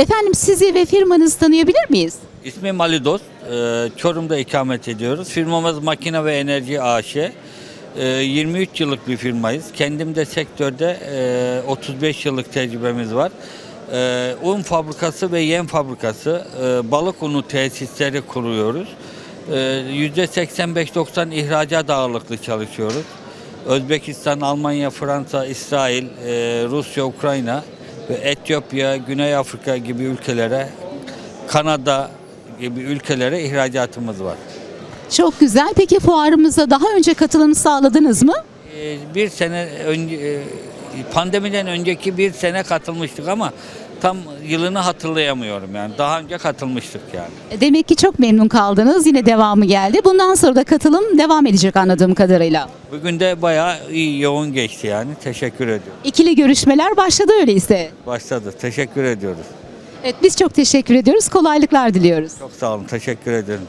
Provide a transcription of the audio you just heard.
Efendim sizi ve firmanızı tanıyabilir miyiz? İsmim Ali Dost. Ee, Çorum'da ikamet ediyoruz. Firmamız Makine ve Enerji AŞ. Ee, 23 yıllık bir firmayız. Kendim de sektörde e, 35 yıllık tecrübemiz var. Ee, Un fabrikası ve yem fabrikası, e, balık unu tesisleri kuruyoruz. Ee, %85-90 ihracat ağırlıklı çalışıyoruz. Özbekistan, Almanya, Fransa, İsrail, e, Rusya, Ukrayna ve Etiyopya, Güney Afrika gibi ülkelere Kanada gibi ülkelere ihracatımız var. Çok güzel. Peki fuarımıza daha önce katılım sağladınız mı? Ee, Bir sene önce e, pandemiden önceki bir sene katılmıştık ama tam yılını hatırlayamıyorum yani. Daha önce katılmıştık yani. Demek ki çok memnun kaldınız. Yine devamı geldi. Bundan sonra da katılım devam edecek anladığım kadarıyla. Bugün de bayağı iyi yoğun geçti yani. Teşekkür ediyorum. İkili görüşmeler başladı öyleyse. Başladı. Teşekkür ediyoruz. Evet biz çok teşekkür ediyoruz. Kolaylıklar diliyoruz. Çok sağ olun. Teşekkür ederim.